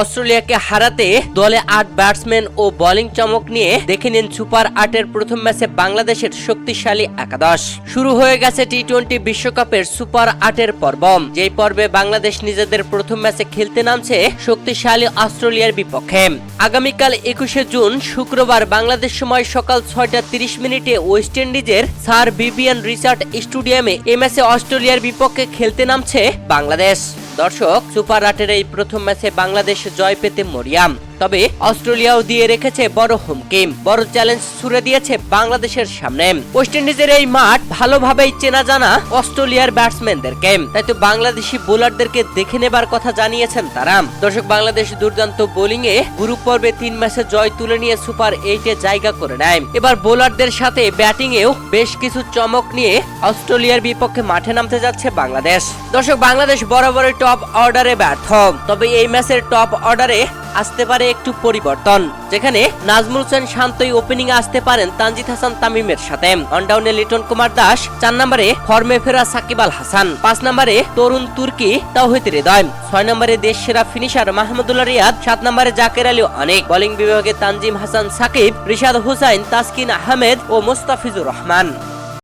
অস্ট্রেলিয়াকে হারাতে দলে আট ব্যাটসম্যান ও বোলিং চমক নিয়ে দেখে নিন সুপার আটের প্রথম ম্যাচে বাংলাদেশের শক্তিশালী একাদশ। শুরু হয়ে গেছে টি টোয়েন্টি বিশ্বকাপের সুপার আটের পর্ব। যেই পর্বে বাংলাদেশ নিজেদের প্রথম ম্যাচে খেলতে নামছে শক্তিশালী অস্ট্রেলিয়ার বিপক্ষে। আগামীকাল একুশে জুন, শুক্রবার বাংলাদেশ সময় সকাল ছয়টা তিরিশ মিনিটে ওয়েস্ট ইন্ডিজের স্যার বিবিয়ান রিচার্ড স্টেডিয়ামে এই ম্যাচে অস্ট্রেলিয়ার বিপক্ষে খেলতে নামছে বাংলাদেশ। দর্শক সুপার আটের এই প্রথম ম্যাচে বাংলাদেশ জয় পেতে মরিয়াম। তবে অস্ট্রেলিয়াও দিয়ে রেখেছে বড় হুমকি বড় চ্যালেঞ্জ ছুড়ে দিয়েছে বাংলাদেশের সামনে। ওয়েস্ট ইন্ডিজের এই মাঠ ভালোভাবেই চেনা জানা অস্ট্রেলিয়ার ব্যাটসম্যানদেরকে তাই তো বাংলাদেশি বোলারদেরকে দেখে নেবার কথা জানিয়েছেন তারা। দর্শক, বাংলাদেশ দুর্দান্ত বোলিং এ গ্রুপ পর্বে তিন ম্যাচে জয় তুলে নিয়ে সুপার এইটে জায়গা করে নেয়। এবার বোলারদের সাথে ব্যাটিং এও বেশ কিছু চমক নিয়ে অস্ট্রেলিয়ার বিপক্ষে মাঠে নামতে যাচ্ছে বাংলাদেশ। দর্শক, বাংলাদেশ বরাবরই টপ অর্ডারে ব্যর্থ। তবে এই ম্যাচের টপ অর্ডারে আসতে পারে একটু পরিবর্তন, যেখানে নাজমুল হোসেন শান্তই ওপেনিং আসতে পারেন তানজিদ হাসান তামিমের সাথে। অনডাউনে লিটন কুমার দাস, চার নম্বরে ফর্মে ফেরা সাকিব আল হাসান, পাঁচ নম্বরে তরুণ তুর্কি তাওহিদ হৃদয়, ছয় নম্বরে দেশ সেরা ফিনিশার মাহমুদুল্লাহ রিয়াদ, সাত নম্বরে জাকের আলী অনেক। বোলিং বিভাগে তানজিম হাসান সাকিব, রিশাদ হুসাইন, তাসকিন আহমেদ ও মোস্তাফিজুর রহমান।